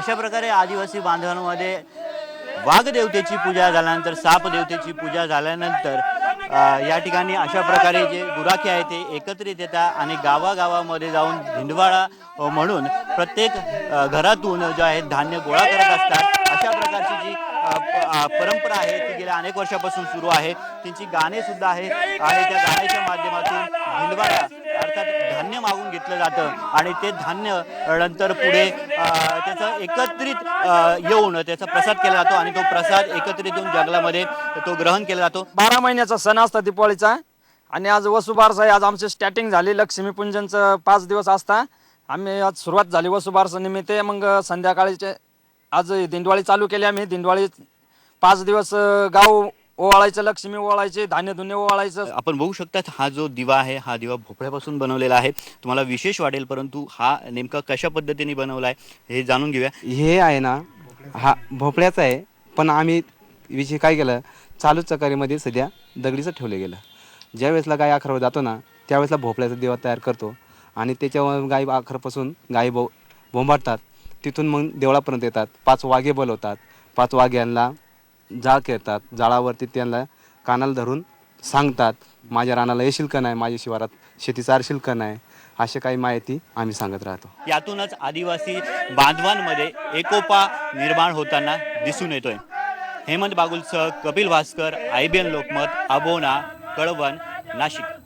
अशा प्रकारे आदिवासी बांधवांमध्ये वाघदेवतेची पूजा झाल्यानंतर सापदेवतेची पूजा झाल्यानंतर या ठिकाणी अशा प्रकारे जे गुराखी आहे ते एकत्रित येतात आणि गावागावामध्ये जाऊन धिंडवाळा म्हणून प्रत्येक घरातून जे आहे धान्य गोळा करत असतात. अशा प्रकारची जी प- परंपरा आहे ती गेल्या अनेक वर्षापासून सुरू आहे. त्यांची गाणे सुद्धा आहे आणि त्या गाण्याच्या माध्यमातून धिंडवाळा धान्य मागून घेतलं जातं आणि ते धान्य नंतर पुढे त्याचं एकत्रित येऊन त्याचा प्रसाद केला जातो आणि तो प्रसाद एकत्रित येऊन जंगलामध्ये तो ग्रहण केला जातो. बारा महिन्याचा सण असता दिपावळीचा आणि आज वसुबारस आहे आज आमची स्टार्टिंग झाली लक्ष्मीपूजनचं पाच दिवस असता. आम्ही आज सुरुवात झाली वसुबारसा निमित्त मग संध्याकाळीचे आज दिंडवाळी चालू केली आम्ही. दिंडवाळी पाच दिवस गाव ओवाळायचं लक्ष्मी ओवाळायचे धान्य धुन्य ओवाळायचं. आपण बघू शकतात हा जो दिवा आहे हा दिवा भोपळ्यापासून बनवलेला आहे. तुम्हाला विशेष वाटेल परंतु हा नेमका कशा पद्धतीने बनवला आहे हे जाणून घेऊया. हे आहे ना हा भोपळ्याचा आहे पण आम्ही विषय काय केलं चालू चकारीमध्ये सध्या दगडीचं ठेवलं गेलं. ज्या वेळेसला गाय आखरावर जातो ना त्यावेळेसला भोपळ्याचा दिवा तयार करतो. आणि त्याच्यावर गाय आखरपासून गायी भो भोंबाटतात तिथून मग देवळापर्यंत येतात. पाच वाघे बोलवतात. पाच वाघ्यांना जाळ खेळतात. जाळावरती त्यांना कानाला धरून सांगतात माझ्या रानाला येशील का नाही? माझ्या शिवारात शेती चारशील का नाही? अशी काही माहिती आम्ही सांगत राहतो. यातूनच आदिवासी बांधवांमध्ये एकोपा निर्माण होताना दिसून येतोय. Hemant बागुलसह Kapil Bhaskar I B N Lokmat Abona Kalwan Nashik.